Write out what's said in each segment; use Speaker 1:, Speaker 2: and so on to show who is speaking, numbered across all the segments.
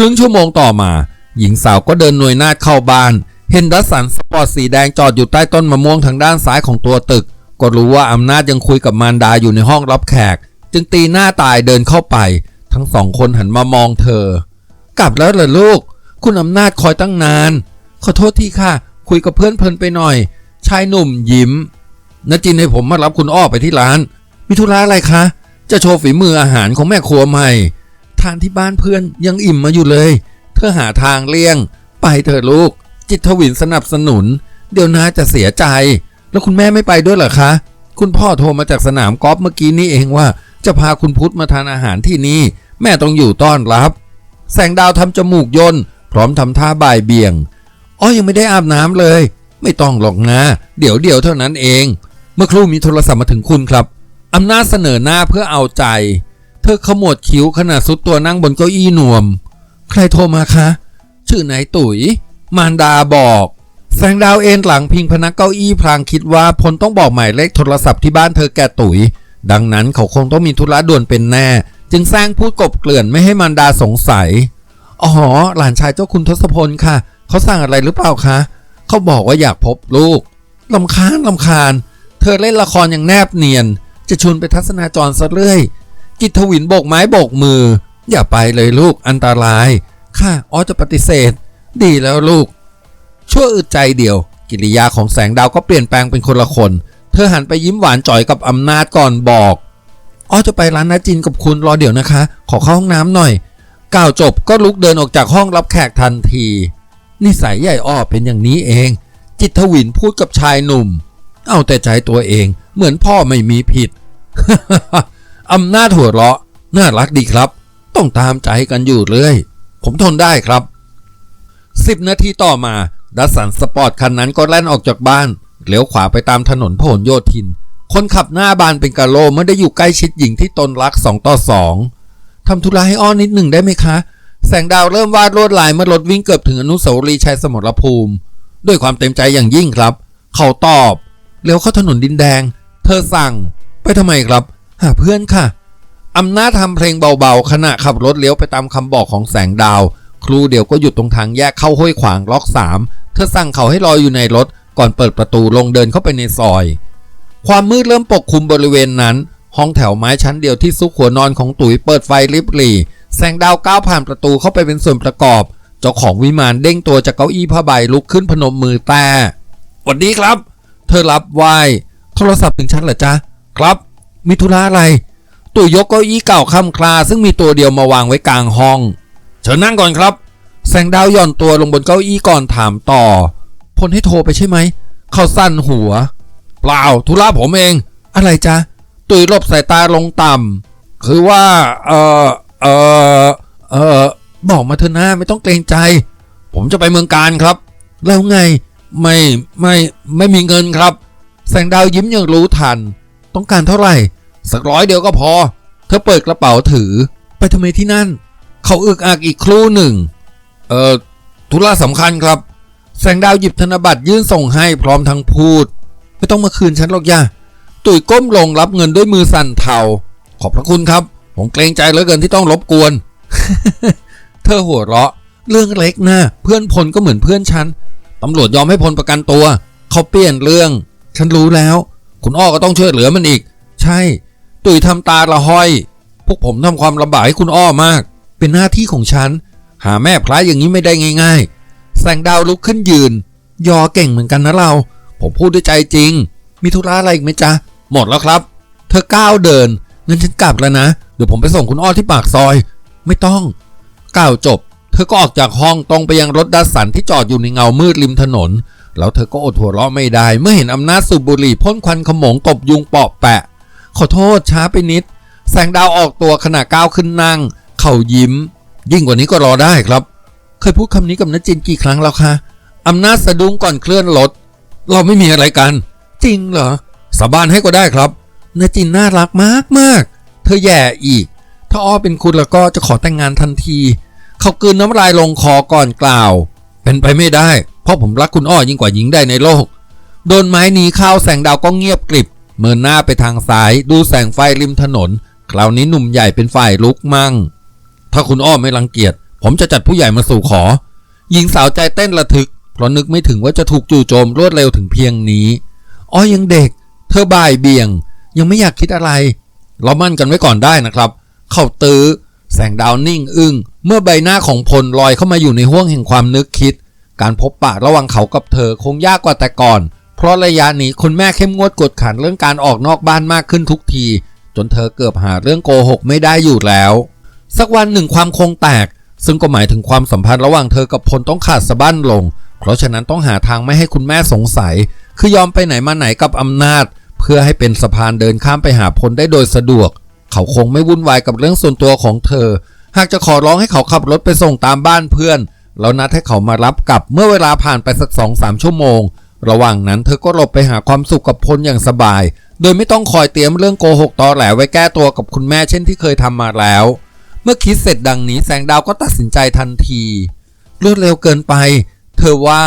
Speaker 1: รึ่งชั่วโมงต่อมา หญิงสาวก็เดินหน่วยนาดเข้าบ้าน เห็นดัสสันสปอร์ตสีแดงจอดอยู่ใต้ต้นมะม่วงทางด้านซ้ายของตัวตึก ก็รู้ว่าอำนาจยังคุยกับมารดาอยู่ในห้องรับแขก จึงตีหน้าตายเดินเข้าไป ทั้งสองคนหันมามองเธอ กลับแล้วเหรอลูก คุณอำนาจคอยตั้งนาน ขอโทษทีค่ะ คุยกับเพื่อนเพลินไปหน่อย ชายหนุ่มยิ้มนจินให้ผมมารับคุณอ้อไปที่ร้านมิธุระอะไรคะ จะโชว์ฝีมืออาหารของแม่ครัวใหม่ ทานที่บ้านเพื่อนยังอิ่มมาอยู่เลย เธอหาทางเลี่ยง ไปเถอะลูก จิตทวินสนับสนุน เดี๋ยวน้าจะเสียใจ แล้วคุณแม่ไม่ไปด้วยเหรอคะ คุณพ่อโทรมาจากสนามกอล์ฟเมื่อกี้นี่เองว่า จะพาคุณพุทธมาทานอาหารที่นี่ แม่ต้องอยู่ต้อนรับ แสงดาวทำจมูกยนพร้อมทำท่าบ่ายเบี่ยงอ้อยังไม่ได้อาบน้ำเลย ไม่ต้องหรอกนะเดี๋ยวเดี๋ยวเท่านั้นเอง เมื่อครู่มีโทรศัพท์มาถึงคุณครับอำนาจเสนอหน้าเพื่อเอาใจ ธอขมวดคิ้วขณะสุดตัวนั่งบนเก้าอี้หนวม ใครโทรมาคะ ชื่อนายตุ๋ย มารดาบอก แสงดาวเอ็นหลังพิงพนักเก้าอี้พลางคิดว่าพลต้องบอกหมายเลขโทรศัพท์ที่บ้านเธอแก่ตุ๋ย ดังนั้นเขาคงต้องมีธุระด่วนเป็นแน่ จึงสร้างพูดกบเกลื่อนไม่ให้มารดาสงสัย อ๋อ หลานชายเจ้าคุณทศพลค่ะ เขาสั่งอะไรหรือเปล่าคะ เขาบอกว่าอยากพบลูกลำคาญลำคาญ เธอเล่นละครอย่างแนบเนียน จะชวนไปทัศนาจรซะเรื่อย กิตวินโบกไม้โบกมือ อย่าไปเลยลูกอันตรายค่ะอ๋อจะปฏิเสธ ดีแล้วลูก ชั่วอึดใจเดียว กิริยาของแสงดาวก็เปลี่ยนแปลงเป็นคนละคน เธอหันไปยิ้มหวานจ่อยกับอำนาจก่อนบอกอ๋อจะไปร้านนาจินกับคุณรอเดี๋ยวนะคะ ขอเข้าห้องน้ำหน่อยกล่าวจบก็ลุกเดินออกจากห้องรับแขกทันที นิสัยใหญ่อ้อเป็นอย่างนี้เอง จิตทวินพูดกับชายหนุ่ม เอาแต่ใจตัวเองเหมือนพ่อไม่มีผิด อำนาจหัวเราะน่ารักดีครับ ต้องตามใจกันอยู่เรื่อยผมทนได้ครับสิบนาทีต่อมาดัสสันสปอร์ตคันนั้นก็แล่นออกจากบ้านเลี้ยวขวาไปตามถนนพหลโยธิน คนขับหน้าบานเป็นกะโลไม่ได้อยู่ใกล้ชิดหญิงที่ตนรักสองต่อสองทำธุระให้อ้อนนิดหนึ่งได้ไหมคะ แสงดาวเริ่มวาดลวดลายเมื่อรถวิ่งเกือบถึงอนุสาวรีย์ชัยสมรภูมิ ด้วยความเต็มใจอย่างยิ่งครับ เขาตอบเลี้ยวเข้าถนนดินแดง เธอสั่ง ไปทำไมครับ หาเพื่อนค่ะอำนาจทำเพลงเบาๆ ขณะขับรถเลี้ยวไปตามคำบอกของแสงดาว ครูเดี๋ยวก็หยุดตรงทางแยกเข้าห้วยขวางล็อกสามเธอสั่งเขาให้รออยู่ในรถ ก่อนเปิดประตูลงเดินเข้าไปในซอย ความมืดเริ่มปกคลุมบริเวณนั้น ห้องแถวไม้ชั้นเดียวที่ซุกหัวนอนของตุ๋ยเปิดไฟริบหรี่ แสงดาวก้าวผ่านประตูเข้าไปเป็นส่วนประกอบ เจ้าของวิมานเด้งตัวจากเก้าอี้ผ้าใบลุกขึ้นพนมมือแต่สวัสดีครับ เธอรับไหวโทรศัพท์ถึงฉันเหรอจ๊ะครับ มีธุระอะไรตุยยกเก้าอี้เก่าค่ำคลา ซึ่งมีตัวเดียวมาวางไว้กลางห้อง เชิญนั่งก่อนครับ แสงดาวย่อนตัวลงบนเก้าอี้ก่อนถามต่อ พลให้โทรไปใช่ไหม เขาสั้นหัว เปล่าธุระผมเอง อะไรจ๊ะ ตุยลบสายตาลงต่ำคือว่า เออเออเออบอกมาเถอะนะไม่ต้องเกรงใจ ผมจะไปเมืองการครับ แล้วไง ไม่ ไม่ ไม่มีเงินครับ แสงดาวยิ้มอย่างรู้ทัน ต้องการเท่าไหร่ สักร้อยเดียวก็พอ เธอเปิดกระเป๋าถือ ไปทำไมที่นั่น เขาอึกอักอีกครู่หนึ่ง เอ่อ ธุระสำคัญครับ แสงดาวหยิบธนบัตรยื่นส่งให้พร้อมทั้งพูด ไม่ต้องมาคืนฉันหรอกย่าตุ๋ยก้มลงรับเงินด้วยมือสั่นเทา ขอบพระคุณครับ ผมเกรงใจเหลือเกินที่ต้องรบกวน เธอหัวเราะ เรื่องเล็กนะเพื่อนพลก็เหมือนเพื่อนฉันตำรวจยอมให้พลประกันตัว เขาเปลี่ยนเรื่อง ฉันรู้แล้ว คุณอ้อก็ต้องช่วยเหลือมันอีก ใช่ ตุ๋ยทำตาละห้อย พวกผมทำความลำบากให้คุณอ้อมาก เป็นหน้าที่ของฉัน หาแม่พระอย่างนี้ไม่ได้ง่าย ๆ แสงดาวลุกขึ้นยืน ยอเก่งเหมือนกันนะเรา ผมพูดด้วยใจจริง มีธุระอะไรอีกไหมจ๊ะ หมดแล้วครับ เธอก้าวเดินงั้นฉันกลับแล้วนะ เดี๋ยวผมไปส่งคุณอ้อที่ปากซอย ไม่ต้องก้าวจบ เธอก็ออกจากห้องตรงไปยังรถดัสสันที่จอดอยู่ในเงามืดริมถนน แล้วเธอก็อดหัวเราะไม่ได้ เมื่อเห็นอำนาจสูบบุหรี่พ่นควันขโมงตบยุงปาะแปะ ขอโทษช้าไปนิด แสงดาวออกตัวขณะก้าวขึ้นนั่ง เข่ายิ้ม ยิ่งกว่านี้ก็รอได้ครับ เคยพูดคำนี้กับนัจินกี่ครั้งแล้วคะอำนาจสะดุ้งก่อนเคลื่อนรถเราไม่มีอะไรกัน จริงเหรอสาบานให้ก็ได้ครับนจินน่ารักมากมากเธอแย่อีก ถ้าอ้อเป็นคุณแล้วก็จะขอแต่งงานทันที เขากลืนน้ำลายลงคอก่อนกล่าว เป็นไปไม่ได้ ราะผมรักคุณอ้อยิ่งกว่าหญิงใดในโลก โดนไม้หนีเข้าแสงดาวก็เงียบกริบ เมินหน้าไปทางซ้าย ดูแสงไฟริมถนน คราวนี้หนุ่มใหญ่เป็นฝ่ายลุกมั่ง ถ้าคุณอ้อไม่รังเกียจ ผมจะจัดผู้ใหญ่มาสู่ขอ หญิงสาวใจเต้นระทึก เพราะนึกไม่ถึงว่าจะถูกจู่โจมรวดเร็วถึงเพียงนี้ อ้อยังเด็ก เธอบ่ายเบี่ยง ยังไม่อยากคิดอะไร เรามั่นกันไว้ก่อนได้นะครับ เข้าตื้อแสงดาวนิ่งอึ้งเมื่อใบหน้าของพลลอยเข้ามาอยู่ในห้วงแห่งความนึกคิด การพบปะระหว่างเขากับเธอคงยากกว่าแต่ก่อน เพราะระยะนี้คุณแม่เข้มงวดกดขันเรื่องการออกนอกบ้านมากขึ้นทุกที จนเธอเกือบหาเรื่องโกหกไม่ได้อยู่แล้ว สักวันหนึ่งความคงแตก ซึ่งก็หมายถึงความสัมพันธ์ระหว่างเธอกับพลต้องขาดสะบั้นลง เพราะฉะนั้นต้องหาทางไม่ให้คุณแม่สงสัย คือยอมไปไหนมาไหนกับอำนาจ เพื่อให้เป็นสะพานเดินข้ามไปหาพลได้โดยสะดวก เขาคงไม่วุ่นวายกับเรื่องส่วนตัวของเธอ หากจะขอร้องให้เขาขับรถไปส่งตามบ้านเพื่อน แล้วนัดให้เขามารับกลับเมื่อเวลาผ่านไปสักสองสามชั่วโมง ระหว่างนั้นเธอก็หลบไปหาความสุขกับพลอย่างสบาย โดยไม่ต้องคอยเตรียมเรื่องโกหกตอแหลไว้แก้ตัวกับคุณแม่เช่นที่เคยทำมาแล้ว เมื่อคิดเสร็จดังนี้แสงดาวก็ตัดสินใจทันที รวดเร็วเกินไป เธอว่า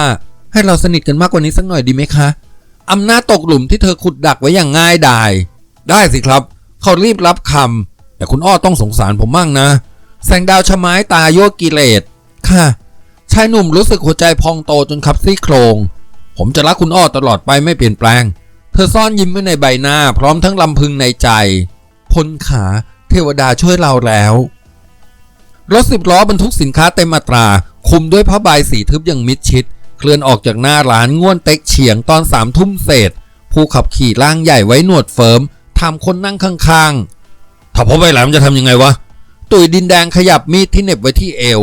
Speaker 1: ให้เราสนิทกันมากกว่านี้สักหน่อยดีไหมคะอำนาจตกหลุมที่เธอขุดดักไว้อย่างง่ายดาย ได้สิครับ เขารีบรับคำแต่คุณอ้อต้องสงสารผมมั่งนะ แสงดาวชะไม้ตาโยกกิเลสค่ะ ชายหนุ่มรู้สึกหัวใจพองโตจนขับซี่โครง ผมจะรักคุณอ้อตลอดไปไม่เปลี่ยนแปลง เธอซ่อนยิ้มไว้ในใบหน้า พร้อมทั้งลำพึงในใจ พลขาเทวดาช่วยเราแล้ว รถสิบล้อบรรทุกสินค้าเต็มอัตรา คุมด้วยผ้าใบสีทึบอย่างมิดชิด เคลื่อนออกจากหน้าร้านง่วนเต็กเฉียงตอนสามทุ่มเศษ ผู้ขับขี่ร่างใหญ่ไว้หนวดเฟิร์มทำคนนั่งข้างๆ ถ้าพบไปแหลมจะทำยังไงวะ ตุยดินแดงขยับมีดที่เหน็บไว้ที่เอว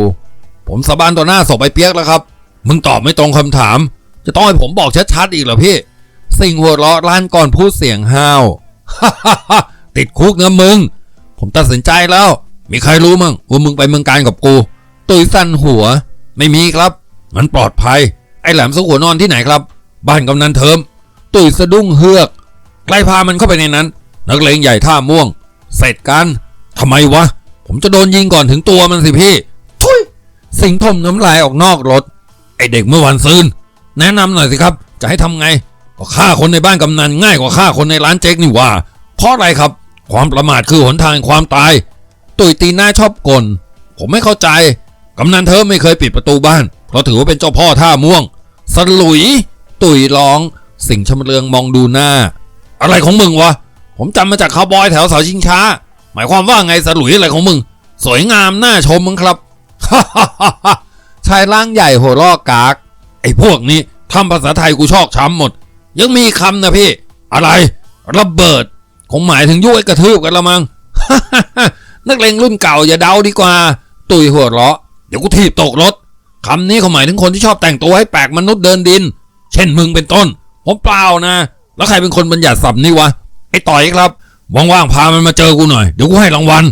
Speaker 1: ผมสาบานต่อหน้าศพไอ้เปียกแล้วครับ มึงตอบไม่ตรงคำถาม จะต้องให้ผมบอกชัดๆอีกเหรอพี่ สิ่งหัวเราะลั่นก่อนพูดเสียงห้าวติดคุกนะมึง ผมตัดสินใจแล้ว มีใครรู้มั่งว่ามึงไปเมืองการกับกู ตุยสั่นหัว ไม่มีครับมันปลอดภัย ไอ้แหลมสุกหัวนอนที่ไหนครับ บ้านกำนันเทิม ตุยสะดุ้งเฮือกใกล้พามันเข้าไปในนั้น นักเลงใหญ่ท่าม่วง เสร็จกันทำไมวะ ผมจะโดนยิงก่อนถึงตัวมันสิพี่ สิงห์ทมน้ำลายออกนอกรถ ไอเด็กเมื่อวันซืนแนะนำหน่อยสิครับ จะให้ทำไง ก็ฆ่าคนในบ้านกำนันง่ายกว่าฆ่าคนในร้านเจ๊กนี่ว่า เพราะอะไรครับ ความประมาทคือหนทางความตาย ตุยตีหน้าชอบกล ผมไม่เข้าใจ กำนันเธอไม่เคยปิดประตูบ้าน เพราะถือว่าเป็นเจ้าพ่อท่าม่วง สลุย ตุยร้อง สิงชำเลืองมองดูหน้า อะไรของมึงวะ ผมจำมาจากคาวบอยแถวเสาชิงช้า หมายความว่าไงสลุยอะไรของมึง สวยงามน่าชมมึงครับ ชายร่างใหญ่หัวลอกกาก ไอ้พวกนี้ทำภาษาไทยกูชอกช้ำหมด ยังมีคำนะพี่ อะไร ระเบิด คงหมายถึงยุ้ยกระทืบกันละมังนักเลงรุ่นเก่าอย่าเดาดีกว่า ตุยหัวเราะเดี๋ยวกูถีบตกรถคำนี้เขาหมายถึงคนที่ชอบแต่งตัวให้แปลกมนุษย์เดินดิน เช่นมึงเป็นต้น ผมเปล่านะ แล้วใครเป็นคนบัญญัติศัพท์นี่วะไอ้ต่อยครับว่างๆพามันมาเจอกูหน่อยเดี๋ยวกูให้รางวัล